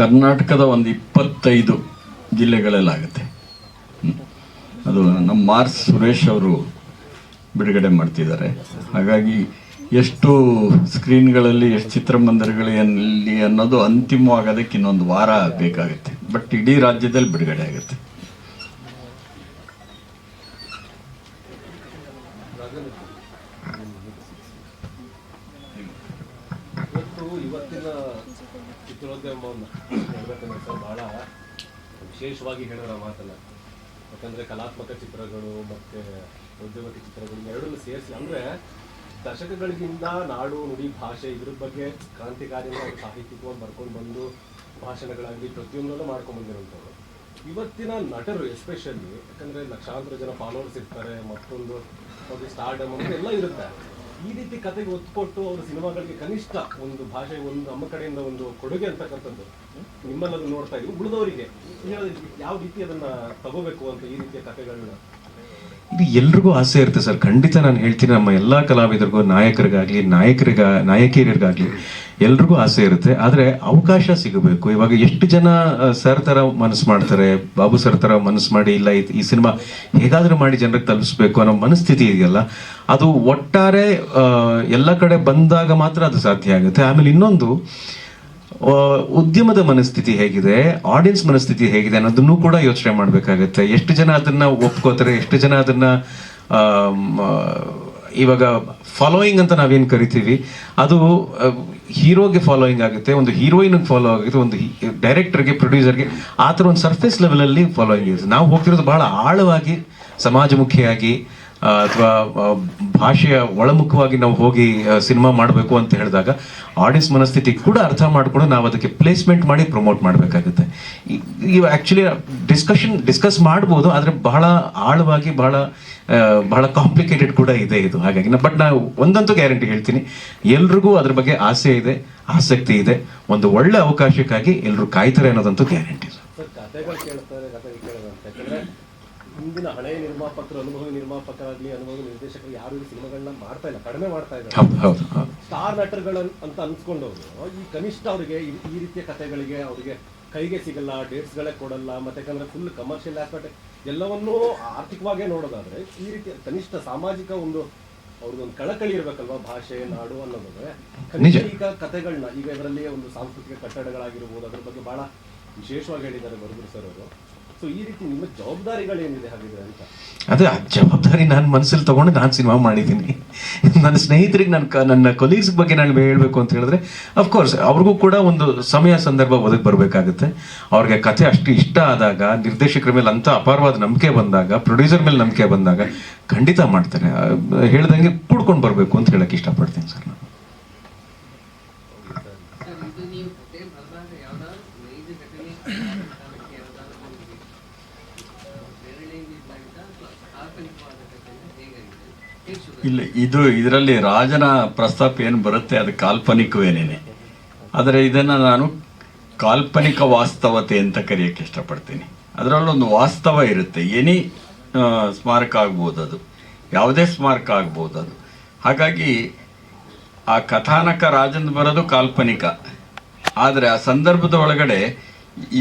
ಕರ್ನಾಟಕದ ಒಂದು ಇಪ್ಪತ್ತೈದು ಜಿಲ್ಲೆಗಳಲ್ಲಾಗುತ್ತೆ. ಅದು ನಮ್ಮ ಮಾರ್ಸ್ ಸುರೇಶ್ ಅವರು ಬಿಡುಗಡೆ ಮಾಡ್ತಿದ್ದಾರೆ. ಹಾಗಾಗಿ ಎಷ್ಟು ಸ್ಕ್ರೀನ್ಗಳಲ್ಲಿ, ಎಷ್ಟು ಚಿತ್ರಮಂದಿರಗಳಲ್ಲಿ ಅನ್ನೋದು ಅಂತಿಮವಾಗೋದಕ್ಕೆ ಇನ್ನೊಂದು ವಾರ ಬೇಕಾಗುತ್ತೆ. ಬಟ್ ಇಡೀ ರಾಜ್ಯದಲ್ಲಿ ಬಿಡುಗಡೆ ಆಗುತ್ತೆ. ಇವತ್ತು ಇವತ್ತಿನ ಚಿತ್ರೋದ್ಯಮವನ್ನು ಹೇಳ್ಬೇಕಂದ್ರೆ ಸರ್ ಬಹಳ ವಿಶೇಷವಾಗಿ ಹೇಳಿದ್ರ ಮಾತನ್ನ. ಯಾಕಂದ್ರೆ ಕಲಾತ್ಮಕ ಚಿತ್ರಗಳು ಮತ್ತೆ ಉದ್ಯಮಕ್ಕೆ ಚಿತ್ರಗಳು ಎರಡನ್ನೂ ಸೇರಿಸಿ ಅಂದ್ರೆ ದಶಕಗಳಿಗಿಂತ ನಾಡು, ನುಡಿ, ಭಾಷೆ ಇದ್ರ ಬಗ್ಗೆ ಕ್ರಾಂತಿಕಾರಿಯಾಗಿ ಸಾಹಿತ್ಯಿಕವಾಗಿ ಬರ್ಕೊಂಡು ಬಂದು ಭಾಷಣಗಳಾಗಲಿ ಪ್ರತಿಯೊಂದನ್ನು ಮಾಡ್ಕೊಂಡು ಬಂದಿರುವಂಥವ್ರು. ಇವತ್ತಿನ ನಟರು ಎಸ್ಪೆಷಲಿ ಯಾಕಂದ್ರೆ ಲಕ್ಷಾಂತರ ಜನ ಫಾಲೋವರ್ಸ್ ಇರ್ತಾರೆ, ಮತ್ತೊಂದು ಸ್ಟಾರ್ಡಮ್ ಎಲ್ಲ ಇರುತ್ತೆ. ಈ ರೀತಿ ಕತೆಗೆ ಒತ್ತು ಕೊಟ್ಟು ಅವರು ಸಿನಿಮಾಗಳಿಗೆ ಕನಿಷ್ಠ ಒಂದು ಭಾಷೆ, ಒಂದು ನಮ್ಮ ಕಡೆಯಿಂದ ಒಂದು ಕೊಡುಗೆ ಅಂತಕ್ಕಂಥದ್ದು ನಿಮ್ಮಲ್ಲದ ನೋಡ್ತಾ ಇದ್ವಿ ಉಳಿದವರಿಗೆ ಯಾವ ರೀತಿ ಅದನ್ನ ತಗೋಬೇಕು ಅಂತ ಈ ರೀತಿಯ ಕತೆಗಳನ್ನ ಇದು ಎಲ್ರಿಗೂ ಆಸೆ ಇರುತ್ತೆ ಸರ್. ಖಂಡಿತ ನಾನು ಹೇಳ್ತೀನಿ, ನಮ್ಮ ಎಲ್ಲ ಕಲಾವಿದರಿಗೂ, ನಾಯಕರಿಗಾಗಲಿ, ನಾಯಕರಿಗ, ನಾಯಕಿಯರಿಗಾಗ್ಲಿ ಎಲ್ರಿಗೂ ಆಸೆ ಇರುತ್ತೆ, ಆದರೆ ಅವಕಾಶ ಸಿಗಬೇಕು. ಇವಾಗ ಎಷ್ಟು ಜನ ಸರ್ ಥರ ಮನಸ್ಸು ಮಾಡ್ತಾರೆ, ಬಾಬು ಸರ್ ಥರ ಮನಸ್ಸು ಮಾಡಿ, ಇಲ್ಲ ಈ- ಸಿನಿಮಾ ಹೇಗಾದರೂ ಮಾಡಿ ಜನರಿಗೆ ತಲುಪಿಸ್ಬೇಕು ಅನ್ನೋ ಮನಸ್ಥಿತಿ ಇದೆಯಲ್ಲ, ಅದು ಒಟ್ಟಾರೆ ಎಲ್ಲ ಕಡೆ ಬಂದಾಗ ಮಾತ್ರ ಅದು ಸಾಧ್ಯ ಆಗುತ್ತೆ. ಆಮೇಲೆ ಇನ್ನೊಂದು ಉದ್ಯಮದ ಮನಸ್ಥಿತಿ ಹೇಗಿದೆ ಆಡಿಯನ್ಸ್ ಮನಸ್ಥಿತಿ ಹೇಗಿದೆ ಅನ್ನೋದನ್ನು ಕೂಡ ಯೋಚನೆ ಮಾಡಬೇಕಾಗತ್ತೆ. ಎಷ್ಟು ಜನ ಅದನ್ನ ಒಪ್ಕೋತಾರೆ, ಎಷ್ಟು ಜನ ಅದನ್ನ ಇವಾಗ ಫಾಲೋಯಿಂಗ್ ಅಂತ ನಾವೇನು ಕರಿತೀವಿ, ಅದು ಹೀರೋಗೆ ಫಾಲೋಯಿಂಗ್ ಆಗುತ್ತೆ, ಒಂದು ಹೀರೋಯಿನ್ ಫಾಲೋ ಆಗುತ್ತೆ, ಒಂದು ಡೈರೆಕ್ಟರ್ಗೆ ಪ್ರೊಡ್ಯೂಸರ್ಗೆ ಆ ಥರ ಒಂದು ಸರ್ಫೇಸ್ ಲೆವೆಲಲ್ಲಿ ಫಾಲೋಯಿಂಗ್ ಇರುತ್ತೆ. ನಾವು ಹೋಗ್ತಿರೋದು ಬಹಳ ಆಳವಾಗಿ, ಸಮಾಜಮುಖಿಯಾಗಿ ಅಥವಾ ಭಾಷೆಯ ಒಳಮುಖವಾಗಿ ನಾವು ಹೋಗಿ ಸಿನಿಮಾ ಮಾಡಬೇಕು ಅಂತ ಹೇಳಿದಾಗ ಆಡಿಯನ್ಸ್ ಮನಸ್ಥಿತಿ ಕೂಡ ಅರ್ಥ ಮಾಡಿಕೊಂಡು ನಾವು ಅದಕ್ಕೆ ಪ್ಲೇಸ್ಮೆಂಟ್ ಮಾಡಿ ಪ್ರಮೋಟ್ ಮಾಡಬೇಕಾಗುತ್ತೆ. ಇವು ಆ್ಯಕ್ಚುಲಿ ಡಿಸ್ಕಷನ್ ಡಿಸ್ಕಸ್ ಮಾಡ್ಬೋದು, ಆದರೆ ಬಹಳ ಆಳವಾಗಿ, ಬಹಳ ಬಹಳ ಕಾಂಪ್ಲಿಕೇಟೆಡ್ ಕೂಡ ಇದೆ ಇದು. ಹಾಗಾಗಿ ಬಟ್ ನಾವು ಒಂದಂತೂ ಗ್ಯಾರಂಟಿ ಹೇಳ್ತೀನಿ. ಎಲ್ರಿಗೂ ಅದ್ರ ಬಗ್ಗೆ ಆಸೆ ಇದೆ ಆಸಕ್ತಿ ಇದೆ. ಒಂದು ಒಳ್ಳೆ ಅವಕಾಶಕ್ಕಾಗಿ ಎಲ್ಲರೂ ಕಾಯ್ತಾರೆ ಅನ್ನೋದಂತೂ ಗ್ಯಾರಂಟಿ ಹಿಂದಿನ ಹಳೆಯ ನಿರ್ಮಾಪಕರು ಅನುಭವಿ ನಿರ್ಮಾಪಕರಾಗ್ಲಿ ಅನುಭವಿ ನಿರ್ದೇಶಕರು ಯಾರು ಸಿನಿಮಾಗಳನ್ನ ಮಾಡ್ತಾ ಇಲ್ಲ ಕಡಿಮೆ ಮಾಡ್ತಾ ಇದ್ದಾರೆ. ಸ್ಟಾರ್ ನಟರುಗಳು ಅಂತ ಅನ್ಸ್ಕೊಂಡವ್ರು ಈ ಕನಿಷ್ಠ ಅವರಿಗೆ ಈ ರೀತಿಯ ಕಥೆಗಳಿಗೆ ಅವರಿಗೆ ಕೈಗೆ ಸಿಗಲ್ಲ ಡೇಟ್ಸ್ಗಳೇ ಕೊಡಲ್ಲ ಮತ್ತೆ ಯಾಕಂದ್ರೆ ಫುಲ್ ಕಮರ್ಷಿಯಲ್ ಆಸ್ಪೆಕ್ಟ್ ಎಲ್ಲವನ್ನೂ ಆರ್ಥಿಕವಾಗೇ ನೋಡೋದಾದ್ರೆ ಈ ರೀತಿ ಕನಿಷ್ಠ ಸಾಮಾಜಿಕ ಒಂದು ಅವ್ರದ್ದೊಂದು ಕಳಕಳಿ ಇರ್ಬೇಕಲ್ವಾ ಭಾಷೆ ನಾಡು ಅನ್ನೋದಾದ್ರೆ? ಕನಿಷ್ಠ ಈಗ ಕಥೆಗಳನ್ನ ಈಗ ಇದರಲ್ಲಿ ಒಂದು ಸಾಂಸ್ಕೃತಿಕ ಕಟ್ಟಡಗಳಾಗಿರ್ಬೋದು ಅದ್ರ ಬಗ್ಗೆ ಬಹಳ ವಿಶೇಷವಾಗಿ ಹೇಳಿದ್ದಾರೆ ಬರದ್ರು ಸರ್ ಅವರು. ಸೊ ಈ ರೀತಿ ನಿಮ್ಮ ಜವಾಬ್ದಾರಿಗಳೇನಿದೆ ಹಾಗಿದ್ರೆ ಅಂತ? ಅದೇ ಆ ಜವಾಬ್ದಾರಿ ನಾನು ಮನಸ್ಸಲ್ಲಿ ತಗೊಂಡು ನಾನು ಸಿನಿಮಾ ಮಾಡಿದ್ದೀನಿ. ನನ್ನ ಸ್ನೇಹಿತರಿಗೆ ನನ್ನ ಕ- ನನ್ನ ಕೊಲೀಗ್ಸ್ ಬಗ್ಗೆ ನಾನು ಹೇಳಬೇಕು ಅಂತ ಹೇಳಿದ್ರೆ ಅಫ್ಕೋರ್ಸ್ ಅವ್ರಿಗೂ ಕೂಡ ಒಂದು ಸಮಯ ಸಂದರ್ಭ ಒದಗಿ ಬರಬೇಕಾಗುತ್ತೆ. ಅವ್ರಿಗೆ ಕಥೆ ಅಷ್ಟು ಇಷ್ಟ ಆದಾಗ ನಿರ್ದೇಶಕರ ಮೇಲೆ ಅಂಥ ಅಪಾರವಾದ ನಂಬಿಕೆ ಬಂದಾಗ ಪ್ರೊಡ್ಯೂಸರ್ ಮೇಲೆ ನಂಬಿಕೆ ಬಂದಾಗ ಖಂಡಿತ ಮಾಡ್ತಾರೆ. ಹೇಳ್ದಂಗೆ ಕೂಡ್ಕೊಂಡು ಬರಬೇಕು ಅಂತ ಹೇಳಕ್ಕೆ ಇಷ್ಟಪಡ್ತೀನಿ ಸರ್ ನಾನು. ಇಲ್ಲ, ಇದು ಇದರಲ್ಲಿ ರಾಜನ ಪ್ರಸ್ತಾಪ ಏನು ಬರುತ್ತೆ, ಅದು ಕಾಲ್ಪನಿಕವೇನೇನೆ ಆದರೆ ಇದನ್ನು ನಾನು ಕಾಲ್ಪನಿಕ ವಾಸ್ತವತೆ ಅಂತ ಕರೆಯೋಕ್ಕೆ ಇಷ್ಟಪಡ್ತೀನಿ. ಅದರಲ್ಲೊಂದು ವಾಸ್ತವ ಇರುತ್ತೆ. ಎನಿ ಸ್ಮಾರಕ ಆಗ್ಬೋದು ಅದು. ಯಾವುದೇ ಸ್ಮಾರಕ ಆಗ್ಬೋದು ಅದು. ಹಾಗಾಗಿ ಆ ಕಥಾನಕ ರಾಜನ ಬರೋದು ಕಾಲ್ಪನಿಕ. ಆದರೆ ಆ ಸಂದರ್ಭದ ಒಳಗಡೆ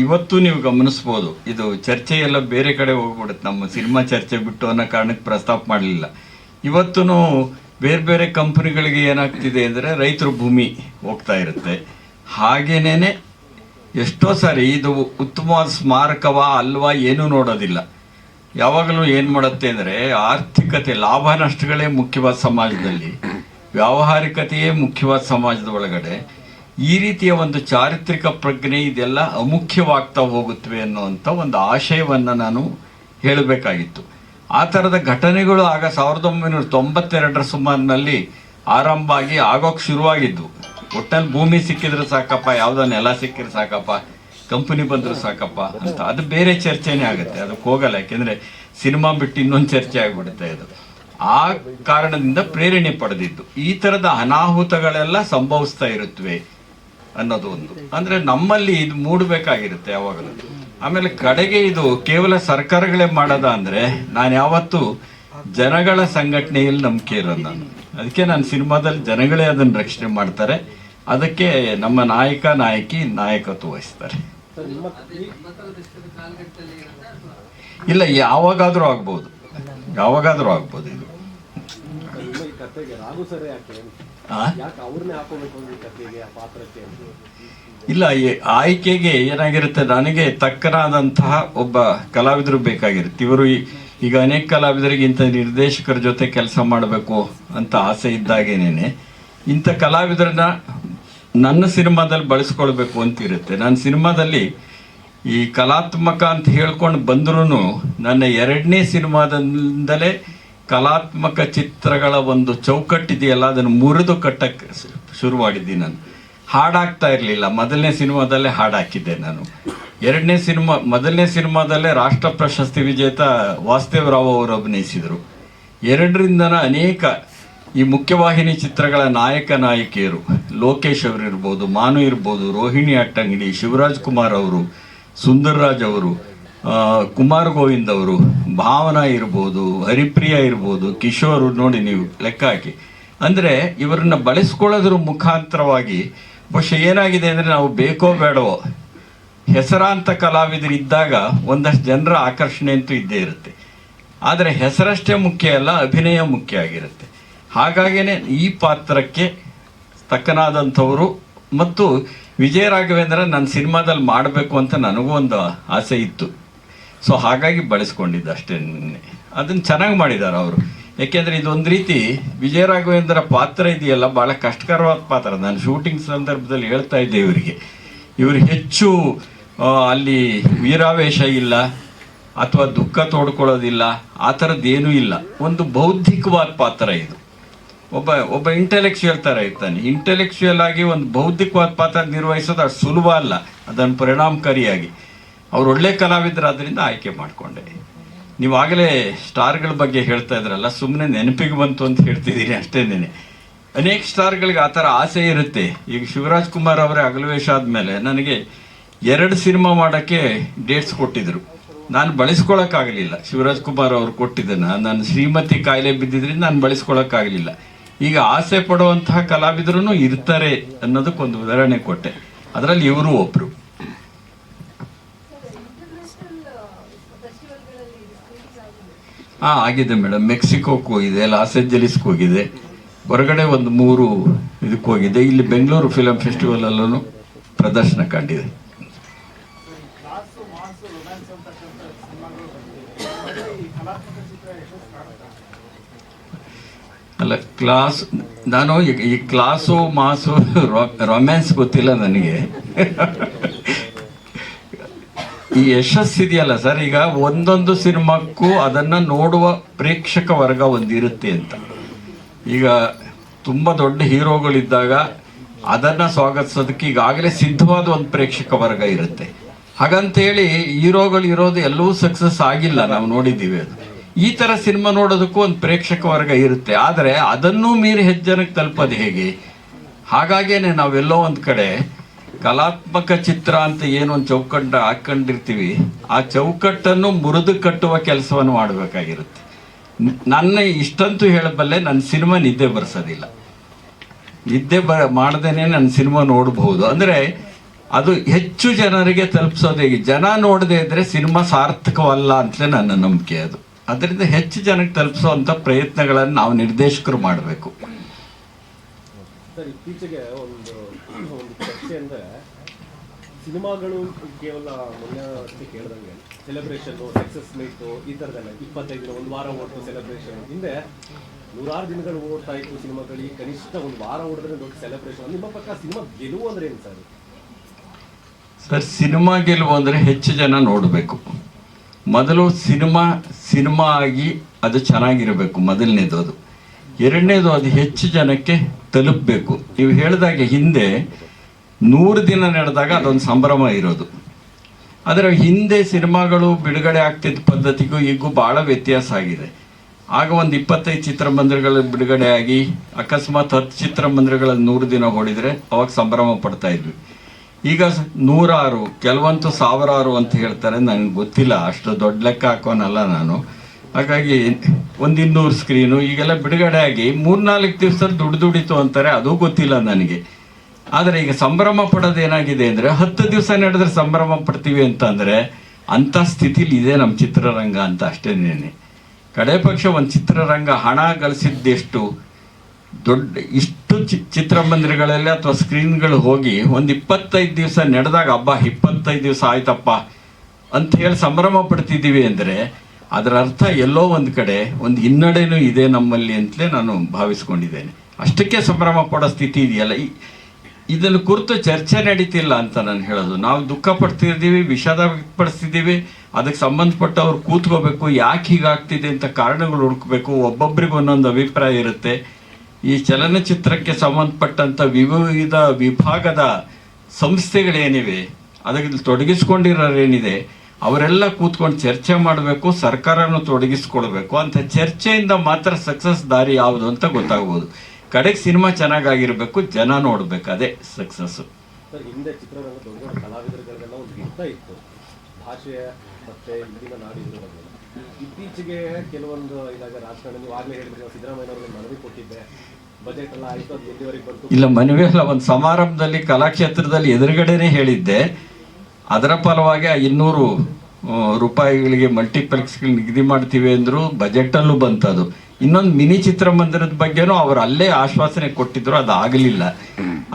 ಇವತ್ತು ನೀವು ಗಮನಿಸ್ಬೋದು, ಇದು ಚರ್ಚೆ ಎಲ್ಲ ಬೇರೆ ಕಡೆ ಹೋಗ್ಬಿಡುತ್ತೆ. ನಮ್ಮ ಸಿನಿಮಾ ಚರ್ಚೆ ಬಿಟ್ಟು ಅನ್ನೋ ಕಾರಣಕ್ಕೆ ಪ್ರಸ್ತಾಪ ಮಾಡಲಿಲ್ಲ. ಇವತ್ತು ಬೇರೆ ಬೇರೆ ಕಂಪ್ನಿಗಳಿಗೆ ಏನಾಗ್ತಿದೆ ಅಂದರೆ ರೈತರು ಭೂಮಿ ಹೋಗ್ತಾ ಇರುತ್ತೆ. ಹಾಗೇನೇ ಎಷ್ಟೋ ಸಾರಿ ಇದು ಉತ್ತಮವಾದ ಸ್ಮಾರಕವ ಅಲ್ವಾ ಏನೂ ನೋಡೋದಿಲ್ಲ. ಯಾವಾಗಲೂ ಏನು ಮಾಡುತ್ತೆ ಅಂದರೆ ಆರ್ಥಿಕತೆ, ಲಾಭ ನಷ್ಟಗಳೇ ಮುಖ್ಯವಾದ ಸಮಾಜದಲ್ಲಿ, ವ್ಯಾವಹಾರಿಕತೆಯೇ ಮುಖ್ಯವಾದ ಸಮಾಜದ ಒಳಗಡೆ. ಈ ರೀತಿಯ ಒಂದು ಚಾರಿತ್ರಿಕ ಪ್ರಜ್ಞೆ ಇದೆಲ್ಲ ಅಮುಖ್ಯವಾಗ್ತಾ ಹೋಗುತ್ತವೆ ಅನ್ನುವಂಥ ಒಂದು ಆಶಯವನ್ನು ನಾನು ಹೇಳಬೇಕಾಗಿತ್ತು. ಆ ಥರದ ಘಟನೆಗಳು ಆಗ ಸಾವಿರದ ಒಂಬೈನೂರ ತೊಂಬತ್ತೆರಡರ ಸುಮಾರಿನಲ್ಲಿ ಆರಂಭ ಆಗಿ ಆಗೋಕ್ಕೆ ಶುರುವಾಗಿದ್ದು. ಒಟ್ಟಲ್ಲಿ ಭೂಮಿ ಸಿಕ್ಕಿದ್ರೆ ಸಾಕಪ್ಪ, ಯಾವುದೋ ನೆಲ ಸಿಕ್ಕಿದ್ರೆ ಸಾಕಪ್ಪ, ಕಂಪನಿ ಬಂದರೂ ಸಾಕಪ್ಪ ಅಂತ. ಅದು ಬೇರೆ ಚರ್ಚೆನೇ ಆಗುತ್ತೆ, ಅದಕ್ಕೆ ಹೋಗಲ್ಲ. ಯಾಕೆಂದರೆ ಸಿನಿಮಾ ಬಿಟ್ಟು ಇನ್ನೊಂದು ಚರ್ಚೆ ಆಗಿಬಿಡುತ್ತೆ ಅದು. ಆ ಕಾರಣದಿಂದ ಪ್ರೇರಣೆ ಪಡೆದಿದ್ದು. ಈ ಥರದ ಅನಾಹುತಗಳೆಲ್ಲ ಸಂಭವಿಸ್ತಾ ಇರುತ್ತವೆ ಅನ್ನೋದು ಒಂದು. ಅಂದ್ರೆ ನಮ್ಮಲ್ಲಿ ಇದು ಮೂಡಬೇಕಾಗಿರುತ್ತೆ ಯಾವಾಗಲೂ. ಆಮೇಲೆ ಕಡೆಗೆ ಇದು ಕೇವಲ ಸರ್ಕಾರಗಳೇ ಮಾಡೋದ ಅಂದ್ರೆ ನಾನು ಯಾವತ್ತು ಜನಗಳ ಸಂಘಟನೆಯಲ್ಲಿ ನಂಬಿಕೆ ಇರೋದು ನಾನು. ಅದಕ್ಕೆ ನಾನು ಸಿನಿಮಾದಲ್ಲಿ ಜನಗಳೇ ಅದನ್ನು ರಕ್ಷಣೆ ಮಾಡ್ತಾರೆ. ಅದಕ್ಕೆ ನಮ್ಮ ನಾಯಕ, ನಾಯಕಿ ನಾಯಕತ್ವ ವಹಿಸ್ತಾರೆ. ಇಲ್ಲ, ಯಾವಾಗಾದರೂ ಆಗ್ಬೋದು. ಯಾವಾಗಾದರೂ ಆಗ್ಬೋದು ಇದು. ಇಲ್ಲ ಈ ಆಯ್ಕೆಗೆ ಏನಾಗಿರುತ್ತೆ? ನನಗೆ ತಕ್ಕನಾದಂತಹ ಒಬ್ಬ ಕಲಾವಿದರು ಬೇಕಾಗಿರುತ್ತೆ. ಇವರು ಈಗ ಅನೇಕ ಕಲಾವಿದರಿಗೆ ಇಂಥ ನಿರ್ದೇಶಕರ ಜೊತೆ ಕೆಲಸ ಮಾಡಬೇಕು ಅಂತ ಆಸೆ ಇದ್ದಾಗೇನೇನೆ. ಇಂಥ ಕಲಾವಿದರನ್ನ ನನ್ನ ಸಿನಿಮಾದಲ್ಲಿ ಬಳಸ್ಕೊಳ್ಬೇಕು ಅಂತ ಇರುತ್ತೆ ನನ್ನ ಸಿನಿಮಾದಲ್ಲಿ ಈ ಕಲಾತ್ಮಕ ಅಂತ ಹೇಳ್ಕೊಂಡು ಬಂದ್ರೂ ನನ್ನ ಎರಡನೇ ಸಿನಿಮಾದಿಂದಲೇ ಕಲಾತ್ಮಕ ಚಿತ್ರಗಳ ಒಂದು ಚೌಕಟ್ಟಿದೆಯಲ್ಲ, ಅದನ್ನು ಮುರಿದು ಕಟ್ಟಕ್ಕೆ ಶುರುವಾಗಿದ್ದೀನಿ ನಾನು. ಹಾಡಾಗ್ತಾ ಇರಲಿಲ್ಲ. ಮೊದಲನೇ ಸಿನಿಮಾದಲ್ಲೇ ಹಾಡಾಕಿದ್ದೆ ನಾನು. ಎರಡನೇ ಸಿನಿಮಾ, ಮೊದಲನೇ ಸಿನಿಮಾದಲ್ಲೇ ರಾಷ್ಟ್ರ ಪ್ರಶಸ್ತಿ ವಿಜೇತ ವಾಸುದೇವರಾವ್ ಅವರು ಅಭಿನಯಿಸಿದರು. ಎರಡರಿಂದನ ಅನೇಕ ಈ ಮುಖ್ಯವಾಹಿನಿ ಚಿತ್ರಗಳ ನಾಯಕ ನಾಯಕಿಯರು, ಲೋಕೇಶ್ ಅವರು ಇರ್ಬೋದು, ಮಾನು ಇರ್ಬೋದು, ರೋಹಿಣಿ ಅಟ್ಟಂಗಡಿ, ಶಿವರಾಜ್ ಕುಮಾರ್ ಅವರು ಸುಂದರ್ರಾಜ್ ಅವರು ಕುಮಾರ್ ಗೋವಿಂದ್ ಅವರು ಭಾವನಾ ಇರ್ಬೋದು, ಹರಿಪ್ರಿಯ ಇರ್ಬೋದು, ಕಿಶೋರ್ ನೋಡಿ ನೀವು ಲೆಕ್ಕ ಹಾಕಿ. ಅಂದರೆ ಇವರನ್ನ ಬಳಸ್ಕೊಳ್ಳೋದ್ರ ಮುಖಾಂತರವಾಗಿ ಬಹುಶಃ ಏನಾಗಿದೆ ಅಂದರೆ ನಾವು ಬೇಕೋ ಬೇಡವೋ ಹೆಸರಾಂತ ಕಲಾವಿದರಿದ್ದಾಗ ಒಂದಷ್ಟು ಜನರ ಆಕರ್ಷಣೆ ಅಂತೂ ಇದ್ದೇ ಇರುತ್ತೆ. ಆದರೆ ಹೆಸರಷ್ಟೇ ಮುಖ್ಯ ಅಲ್ಲ, ಅಭಿನಯ ಮುಖ್ಯ ಆಗಿರುತ್ತೆ. ಹಾಗಾಗೇ ಈ ಪಾತ್ರಕ್ಕೆ ತಕ್ಕನಾದಂಥವರು ಮತ್ತು ವಿಜಯ ರಾಘವೇಂದ್ರ ನನ್ನ ಸಿನಿಮಾದಲ್ಲಿ ಮಾಡಬೇಕು ಅಂತ ನನಗೂ ಒಂದು ಆಸೆ ಇತ್ತು. ಸೊ ಹಾಗಾಗಿ ಬಳಸ್ಕೊಂಡಿದ್ದೆ ಅಷ್ಟೇ ಅದನ್ನು ಚೆನ್ನಾಗಿ ಮಾಡಿದ್ದಾರೆ ಅವರು. ಯಾಕೆಂದರೆ ಇದೊಂದು ರೀತಿ ವಿಜಯ ರಾಘವೇಂದ್ರ ಪಾತ್ರ ಇದೆಯಲ್ಲ ಭಾಳ ಕಷ್ಟಕರವಾದ ಪಾತ್ರ. ನಾನು ಶೂಟಿಂಗ್ ಸಂದರ್ಭದಲ್ಲಿ ಹೇಳ್ತಾ ಇದ್ದೆ ಇವರಿಗೆ. ಇವರು ಹೆಚ್ಚು ಅಲ್ಲಿ ವೀರಾವೇಶ ಇಲ್ಲ, ಅಥವಾ ದುಃಖ ತೋಡ್ಕೊಳ್ಳೋದಿಲ್ಲ, ಆ ಥರದ್ದೇನೂ ಇಲ್ಲ. ಒಂದು ಬೌದ್ಧಿಕವಾದ ಪಾತ್ರ ಇದು. ಒಬ್ಬ ಒಬ್ಬ ಇಂಟೆಲೆಕ್ಚುಯಲ್ ಥರ ಇರ್ತಾನೆ. ಇಂಟೆಲೆಕ್ಚುಯಲ್ ಆಗಿ ಒಂದು ಬೌದ್ಧಿಕವಾದ ಪಾತ್ರ ನಿರ್ವಹಿಸೋದು ಅಷ್ಟು ಸುಲಭ ಅಲ್ಲ. ಅದನ್ನು ಪರಿಣಾಮಕಾರಿಯಾಗಿ. ಅವ್ರು ಒಳ್ಳೆ ಕಲಾವಿದರಾದ್ರಿಂದ ಆಯ್ಕೆ ಮಾಡಿಕೊಂಡೆ. ನೀವು ಆಗಲೇ ಸ್ಟಾರ್ಗಳ ಬಗ್ಗೆ ಹೇಳ್ತಾ ಇದ್ರಲ್ಲ ಸುಮ್ಮನೆ ನೆನಪಿಗೆ ಬಂತು ಅಂತ ಹೇಳ್ತಿದ್ದೀನಿ ಅಷ್ಟೇನೆ ಅನೇಕ ಸ್ಟಾರ್ಗಳಿಗೆ ಆ ಥರ ಆಸೆ ಇರುತ್ತೆ. ಈಗ ಶಿವರಾಜ್ ಕುಮಾರ್ ಅವರೇ ಅಗಲವೇಶ ಆದಮೇಲೆ ನನಗೆ ಎರಡು ಸಿನಿಮಾ ಮಾಡೋಕ್ಕೆ ಡೇಟ್ಸ್ ಕೊಟ್ಟಿದ್ರು. ನಾನು ಬಳಸ್ಕೊಳಕ್ಕಾಗಲಿಲ್ಲ. ಶಿವರಾಜ್ ಕುಮಾರ್ ಅವರು ಕೊಟ್ಟಿದ್ದನ್ನು, ನಾನು ಶ್ರೀಮತಿ ಕಾಯಿಲೆ ಬಿದ್ದಿದ್ರಿಂದ ನಾನು ಬಳಸ್ಕೊಳಕ್ಕಾಗಲಿಲ್ಲ. ಈಗ ಆಸೆ ಪಡುವಂತಹ ಕಲಾವಿದರೂ ಇರ್ತಾರೆ ಅನ್ನೋದಕ್ಕೊಂದು ಉದಾಹರಣೆ ಕೊಟ್ಟೆ. ಅದರಲ್ಲಿ ಇವರು ಒಬ್ಬರು ಹಾಂ ಆಗಿದೆ ಮೇಡಮ್. ಮೆಕ್ಸಿಕೋಕ್ಕೆ ಹೋಗಿದೆ, ಲಾಸ್ ಏಂಜಲೀಸ್ಗೆ ಹೋಗಿದೆ. ಹೊರಗಡೆ ಒಂದು ಮೂರು ಇದಕ್ಕೆ ಹೋಗಿದೆ. ಇಲ್ಲಿ ಬೆಂಗಳೂರು ಫಿಲಮ್ ಫೆಸ್ಟಿವಲ್ ಅಲ್ಲೂ ಪ್ರದರ್ಶನ ಕಂಡಿದೆ. ಅಲ್ಲ, ಕ್ಲಾಸ್, ನಾನು ಈ ಕ್ಲಾಸು, ಮಾಸು ರೊಮ್ಯಾನ್ಸ್ ಗೊತ್ತಿಲ್ಲ ನನಗೆ. ಈ ಯಶಸ್ಸಿದೆಯಲ್ಲ ಸರ್? ಈಗ ಒಂದೊಂದು ಸಿನಿಮಾಕ್ಕೂ ಅದನ್ನ ನೋಡುವ ಪ್ರೇಕ್ಷಕ ವರ್ಗ ಒಂದಿರುತ್ತೆ ಅಂತ. ಈಗ ತುಂಬ ದೊಡ್ಡ ಹೀರೋಗಳಿದ್ದಾಗ ಅದನ್ನ ಸ್ವಾಗತಿಸೋದಕ್ಕೆ ಈಗಾಗಲೇ ಸಿದ್ಧವಾದ ಒಂದು ಪ್ರೇಕ್ಷಕ ವರ್ಗ ಇರುತ್ತೆ. ಹಾಗಂತೇಳಿ ಹೀರೋಗಳು ಇರೋದು ಎಲ್ಲವೂ ಸಕ್ಸಸ್ ಆಗಿಲ್ಲ, ನಾವು ನೋಡಿದ್ದೀವಿ ಅದು. ಈ ಥರ ಸಿನಿಮಾ ನೋಡೋದಕ್ಕೂ ಒಂದು ಪ್ರೇಕ್ಷಕ ವರ್ಗ ಇರುತ್ತೆ. ಆದರೆ ಅದನ್ನೂ ಮೀರಿ ಹೆಜ್ಜನಕ್ಕೆ ಜನಕ್ಕೆ ತಲುಪೋದು ಹೇಗೆ? ಹಾಗಾಗೇನೆ ನಾವೆಲ್ಲೋ ಒಂದು ಕಡೆ ಕಲಾತ್ಮಕ ಚಿತ್ರ ಅಂತ ಏನು ಒಂದು ಚೌಕಟ್ಟು ಹಾಕೊಂಡಿರ್ತೀವಿ, ಆ ಚೌಕಟ್ಟನ್ನು ಮುರಿದು ಕಟ್ಟುವ ಕೆಲಸವನ್ನು ಮಾಡಬೇಕಾಗಿರುತ್ತೆ. ನನ್ನ ಇಷ್ಟಂತೂ ಹೇಳಬಲ್ಲೆ ನನ್ನ ಸಿನಿಮಾ ನಿದ್ದೆ ಬರ್ಸೋದಿಲ್ಲ. ನಿದ್ದೆ ಬ, ಮಾಡ್ದೇನೆ ನನ್ನ ಸಿನಿಮಾ ನೋಡಬಹುದು. ಅಂದರೆ ಅದು ಹೆಚ್ಚು ಜನರಿಗೆ ತಲುಪಿಸೋದು ಹೇಗೆ? ಜನ ನೋಡದೇ ಇದ್ರೆ ಸಿನಿಮಾ ಸಾರ್ಥಕವಲ್ಲ ಅಂತಲೇ ನನ್ನ ನಂಬಿಕೆ ಅದು. ಅದರಿಂದ ಹೆಚ್ಚು ಜನಕ್ಕೆ ತಲುಪಿಸುವಂಥ ಪ್ರಯತ್ನಗಳನ್ನು ನಾವು ನಿರ್ದೇಶಕರು ಮಾಡಬೇಕು. ಸರ್, ಇತ್ತೀಚೆಗೆ ಒಂದು ಒಂದು ಚರ್ಚೆ ಅಂದರೆ ಸಿನಿಮಾಗಳು ಕೇವಲ ಮೊನ್ನೆ ಅಷ್ಟೇ ಕೇಳ್ದಂಗೆ ಸೆಲೆಬ್ರೇಷನ್ನು ಸಕ್ಸಸ್ ಮೀಟು ಈ ಥರದ್ದೆಲ್ಲ ಇಪ್ಪತ್ತೈದು ದಿನ, ಒಂದು ವಾರ ಓಡ್ತು ಸೆಲೆಬ್ರೇಷನ್ ಹಿಂದೆ ನೂರಾರು ದಿನಗಳು ಓಡ್ತಾ ಇತ್ತು ಸಿನಿಮಾಗಳಿಗೆ ಕನಿಷ್ಠ ಒಂದು ವಾರ ಓಡಿದ್ರೆ ದೊಡ್ಡ ಸೆಲೆಬ್ರೇಷನ್ ನಿಮ್ಮ ಪಕ್ಕ ಸಿನಿಮಾ ಗೆಲುವು ಅಂದ್ರೆ ಏನು ಸರ್? ಸರ್, ಸಿನಿಮಾ ಗೆಲುವು ಅಂದರೆ ಹೆಚ್ಚು ಜನ ನೋಡಬೇಕು. ಮೊದಲು ಸಿನಿಮಾ ಸಿನಿಮಾ ಆಗಿ ಅದು ಚೆನ್ನಾಗಿರಬೇಕು, ಮೊದಲನೇದು ಅದು. ಎರಡನೇದು ಅದು ಹೆಚ್ಚು ಜನಕ್ಕೆ ತಲುಪಬೇಕು. ನೀವು ಹೇಳಿದಾಗೆ ಹಿಂದೆ ನೂರು ದಿನ ನಡೆದಾಗ ಅದೊಂದು ಸಂಭ್ರಮ ಇರೋದು. ಆದರೆ ಹಿಂದೆ ಸಿನಿಮಾಗಳು ಬಿಡುಗಡೆ ಆಗ್ತಿದ್ದ ಪದ್ಧತಿಗೂ ಈಗೂ ಭಾಳ ವ್ಯತ್ಯಾಸ ಆಗಿದೆ. ಆಗ ಒಂದು ಇಪ್ಪತ್ತೈದು ಚಿತ್ರಮಂದಿರಗಳು ಬಿಡುಗಡೆ ಆಗಿ, ಅಕಸ್ಮಾತ್ ಹತ್ತು ಚಿತ್ರಮಂದಿರಗಳಲ್ಲಿ ನೂರು ದಿನ ಹೊಡಿದರೆ ಅವಾಗ ಸಂಭ್ರಮ ಪಡ್ತಾ ಇದ್ವಿ. ಈಗ ನೂರಾರು, ಕೆಲವಂತೂ ಸಾವಿರಾರು ಅಂತ ಹೇಳ್ತಾರೆ, ನನಗೆ ಗೊತ್ತಿಲ್ಲ, ಅಷ್ಟು ದೊಡ್ಡ ಲೆಕ್ಕ ಹಾಕೋನಲ್ಲ ನಾನು. ಹಾಗಾಗಿ ಒಂದು ಇನ್ನೂರು ಸ್ಕ್ರೀನು ಈಗೆಲ್ಲ ಬಿಡುಗಡೆ ಆಗಿ ಮೂರ್ನಾಲ್ಕು ದಿವಸದಲ್ಲಿ ದುಡ್ಡು ದುಡಿತು ಅಂತಾರೆ, ಅದು ಗೊತ್ತಿಲ್ಲ ನನಗೆ. ಆದರೆ ಈಗ ಸಂಭ್ರಮ ಪಡೋದು ಏನಾಗಿದೆ ಅಂದರೆ, ಹತ್ತು ದಿವಸ ನಡೆದ್ರೆ ಸಂಭ್ರಮ ಪಡ್ತೀವಿ ಅಂತ ಅಂದರೆ, ಅಂಥ ಸ್ಥಿತಿಲಿ ಇದೆ ನಮ್ಮ ಚಿತ್ರರಂಗ ಅಂತ ಅಷ್ಟೇನೇನೆ ಕಡೆ ಪಕ್ಷ ಒಂದು ಚಿತ್ರರಂಗ ಹಣ ಗಳಿಸಿದ್ದೆಷ್ಟು ದೊಡ್ಡ, ಇಷ್ಟು ಚಿ, ಚಿತ್ರಮಂದಿರಗಳಲ್ಲಿ ಅಥವಾ ಸ್ಕ್ರೀನ್ಗಳು ಹೋಗಿ ಒಂದು ಇಪ್ಪತ್ತೈದು ದಿವಸ ನಡೆದಾಗ ಹಬ್ಬ ಇಪ್ಪತ್ತೈದು ದಿವಸ ಆಯ್ತಪ್ಪ ಅಂತ ಹೇಳಿ ಸಂಭ್ರಮ ಪಡ್ತಿದ್ದೀವಿ ಅಂದರೆ ಅದರ ಅರ್ಥ ಎಲ್ಲೋ ಒಂದು ಕಡೆ ಒಂದು ಹಿನ್ನಡೆನೂ ಇದೆ ನಮ್ಮಲ್ಲಿ ಅಂತಲೇ ನಾನು ಭಾವಿಸ್ಕೊಂಡಿದ್ದೇನೆ. ಅಷ್ಟಕ್ಕೆ ಸಂಭ್ರಮ ಪಡೋ ಸ್ಥಿತಿ ಇದೆಯಲ್ಲ. ಈ, ಇದನ್ನು ಕುರಿತು ಚರ್ಚೆ ನಡೀತಿಲ್ಲ ಅಂತ ನಾನು ಹೇಳೋದು. ನಾವು ದುಃಖ ಪಡ್ತಿದ್ದೀವಿ, ವಿಷಾದ ವ್ಯಕ್ತಪಡಿಸ್ತಿದ್ದೀವಿ ಅದಕ್ಕೆ ಸಂಬಂಧಪಟ್ಟವ್ರು ಕೂತ್ಕೋಬೇಕು, ಯಾಕೆ ಹೀಗಾಗ್ತಿದೆ ಅಂತ ಕಾರಣಗಳು ಹುಡುಕಬೇಕು ಒಬ್ಬೊಬ್ಬರಿಗೂ ಒಂದೊಂದು ಅಭಿಪ್ರಾಯ ಇರುತ್ತೆ. ಈ ಚಲನಚಿತ್ರಕ್ಕೆ ಸಂಬಂಧಪಟ್ಟಂಥ ವಿವಿಧ ವಿಭಾಗದ ಸಂಸ್ಥೆಗಳೇನಿವೆ, ಅದಕ್ಕೆ ತೊಡಗಿಸ್ಕೊಂಡಿರೋರೇನಿದೆ ಅವರೆಲ್ಲ ಕೂತ್ಕೊಂಡು ಚರ್ಚೆ ಮಾಡಬೇಕು ಸರ್ಕಾರನೂ ತೊಡಗಿಸ್ಕೊಳ್ಬೇಕು. ಅಂತ ಚರ್ಚೆಯಿಂದ ಮಾತ್ರ ಸಕ್ಸಸ್ ದಾರಿ ಯಾವುದು ಅಂತ ಗೊತ್ತಾಗ್ಬೋದು. ಕಡೆಗೆ ಸಿನಿಮಾ ಚೆನ್ನಾಗಾಗಿರ್ಬೇಕು ಜನ ನೋಡ್ಬೇಕು ಅದೇ ಸಕ್ಸಸ್ಸು ಸರ್ ಹಿಂದೆ ಚಿತ್ರರಂಗ ದೊಡ್ಡ ದೊಡ್ಡ ಕಲಾವಿದರುಗಳಿಗೆಲ್ಲ ಒಂದು ಹಿಡಿತ ಇತ್ತು. ಭಾಷೆ ಮತ್ತೆ ಇಲ್ಲಿನ ನಾಡಿದ್ರ ಬಗ್ಗೆ. ಇತ್ತೀಚೆಗೆ ಕೆಲವೊಂದು ಇದಾಗ ರಾಜಕಾರಣ ನೀವು ಆಗ್ಲೇ ಹೇಳಿದ್ರೆ ನಾವು ಸಿದ್ದರಾಮಯ್ಯನವ್ರಿಗೆ ಮನವಿ ಕೊಟ್ಟಿದ್ದೆ. ಬಜೆಟ್ ಎಲ್ಲ ಆಯ್ತು ಅದು ಎಲ್ಲಿವರೆಗೆ ಬಂತು? ಇಲ್ಲ ಮನವಿ ಅಲ್ಲ ಒಂದು ಸಮಾರಂಭದಲ್ಲಿ ಕಲಾಕ್ಷೇತ್ರದಲ್ಲಿ ಎದುರುಗಡೆನೆ ಹೇಳಿದ್ದೆ. ಅದರ ಫಲವಾಗಿ ಆ ಇನ್ನೂರು ರೂಪಾಯಿಗಳಿಗೆ ಮಲ್ಟಿಪ್ಲೆಕ್ಸ್ಗಳು ನಿಗದಿ ಮಾಡ್ತೀವಿ ಅಂದ್ರು ಬಜೆಟಲ್ಲೂ ಬಂತದು. ಇನ್ನೊಂದು ಮಿನಿ ಚಿತ್ರಮಂದಿರದ ಬಗ್ಗೆನೂ ಅವರು ಅಲ್ಲೇ ಆಶ್ವಾಸನೆ ಕೊಟ್ಟಿದ್ರು, ಅದು ಆಗಲಿಲ್ಲ.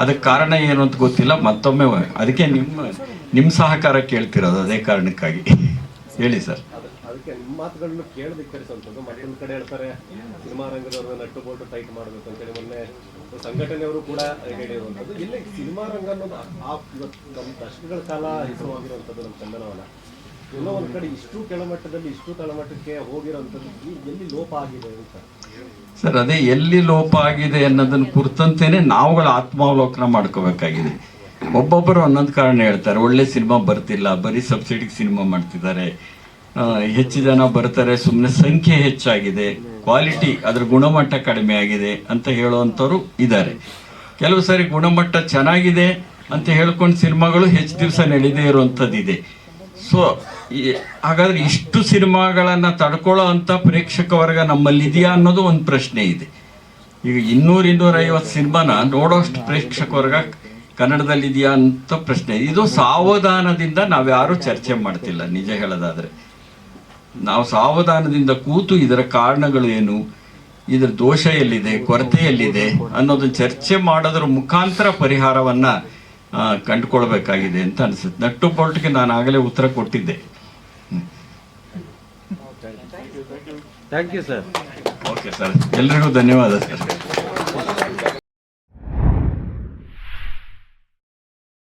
ಅದಕ್ಕೆ ಕಾರಣ ಏನು ಅಂತ ಗೊತ್ತಿಲ್ಲ, ಮತ್ತೊಮ್ಮೆ ಅದಕ್ಕೆ ನಿಮ್ಮ ನಿಮ್ಮ ಸಹಕಾರ ಕೇಳ್ತಿರೋದು ಅದೇ ಕಾರಣಕ್ಕಾಗಿ. ಹೇಳಿ ಸರ್. ಮಾತುಗಳನ್ನು ಕೇಳದಿಕ್ಕರಿಸುವಂಥದ್ದು ಮತ್ತೊಂದು ಕಡೆ ಹೇಳ್ತಾರೆ, ಸಿನಿಮಾ ರಂಗದವ್ರನ್ನ ನಟ್ಟು ಬೋಲ್ಟು ಟೈಟ್ ಮಾಡಬೇಕು ಅಂತೇಳಿ ಮೊನ್ನೆ ಸಂಘಟನೆಯವರು ಕೂಡ ಹೇಳಿರುವಂಥದ್ದು. ಇಲ್ಲಿ ಸಿನಿಮಾ ರಂಗ ಅನ್ನೋದು ಆ ಇವತ್ತು ನಮ್ಮ ದಶಕಗಳ ಕಾಲ ಹೆಸರುವಾಗಿರುವಂಥದ್ದು ನಮ್ಮ ಚಂದನವನ. ಇನ್ನೋ ಒಂದು ಕಡೆ ಇಷ್ಟು ಕೆಳಮಟ್ಟದಲ್ಲಿ, ಇಷ್ಟು ತಳಮಟ್ಟಕ್ಕೆ ಹೋಗಿರೋಂಥದ್ದು ಎಲ್ಲಿ ಲೋಪ ಆಗಿದೆ ಅಂತ. ಸರ್, ಅದೇ ಎಲ್ಲಿ ಲೋಪ ಆಗಿದೆ ಅನ್ನೋದನ್ನ ಕುರಿತಂತೇನೆ ನಾವುಗಳ ಆತ್ಮಾವಲೋಕನ ಮಾಡ್ಕೋಬೇಕಾಗಿದೆ. ಒಬ್ಬೊಬ್ಬರು ಒಂದೊಂದು ಕಾರಣ ಹೇಳ್ತಾರೆ, ಒಳ್ಳೆ ಸಿನಿಮಾ ಬರ್ತಿಲ್ಲ, ಬರೀ ಸಬ್ಸಿಡಿಗೆ ಸಿನಿಮಾ ಮಾಡ್ತಿದ್ದಾರೆ. ಹೆಚ್ಚು ಜನ ಬರ್ತಾರೆ ಸುಮ್ಮನೆ ಸಂಖ್ಯೆ ಹೆಚ್ಚಾಗಿದೆ ಕ್ವಾಲಿಟಿ ಅದ್ರ ಗುಣಮಟ್ಟ ಕಡಿಮೆ ಆಗಿದೆ ಅಂತ ಹೇಳುವಂಥವ್ರು ಇದ್ದಾರೆ. ಕೆಲವು ಸಾರಿ ಗುಣಮಟ್ಟ ಚೆನ್ನಾಗಿದೆ ಅಂತ ಹೇಳ್ಕೊಂಡು ಸಿನಿಮಾಗಳು ಹೆಚ್ಚು ದಿವಸ ನಡೀದೇ ಇರುವಂಥದ್ದಿದೆ. ಸೊ ಹಾಗಾದ್ರೆ ಇಷ್ಟು ಸಿನಿಮಾಗಳನ್ನ ತಡ್ಕೊಳ್ಳೋ ಅಂತ ಪ್ರೇಕ್ಷಕ ವರ್ಗ ನಮ್ಮಲ್ಲಿ ಇದೆಯಾ ಅನ್ನೋದು ಒಂದು ಪ್ರಶ್ನೆ ಇದೆ. ಈಗ ಇನ್ನೂರ ಇನ್ನೂರೈವತ್ತು ಸಿನಿಮಾನ ನೋಡೋಷ್ಟು ಪ್ರೇಕ್ಷಕ ವರ್ಗ ಕನ್ನಡದಲ್ಲಿ ಇದೆಯಾ ಅಂತ ಪ್ರಶ್ನೆ. ಇದು ಸಾವಧಾನದಿಂದ ನಾವ್ಯಾರು ಚರ್ಚೆ ಮಾಡ್ತಿಲ್ಲ, ನಿಜ ಹೇಳೋದಾದ್ರೆ. ನಾವು ಸಾವಧಾನದಿಂದ ಕೂತು ಇದರ ಕಾರಣಗಳು ಏನು ಇದರ ದೋಷ ಎಲ್ಲಿದೆ? ಕೊರತೆ ಎಲ್ಲಿದೆ? ಅನ್ನೋದನ್ನ ಚರ್ಚೆ ಮಾಡೋದ್ರ ಮುಖಾಂತರ ಪರಿಹಾರವನ್ನ ಕಂಡುಕೊಳ್ಬೇಕಾಗಿದೆ ಅಂತ ಅನಿಸುತ್ತೆ. ನಟ್ಟು ಬೋಲ್ಟ್ಗೆ ನಾನು ಆಗಲೇ ಉತ್ತರ ಕೊಟ್ಟಿದ್ದೆ. Thank you sir okay sir ಎಲ್ರಿಗೂ ಧನ್ಯವಾದ ಸರ್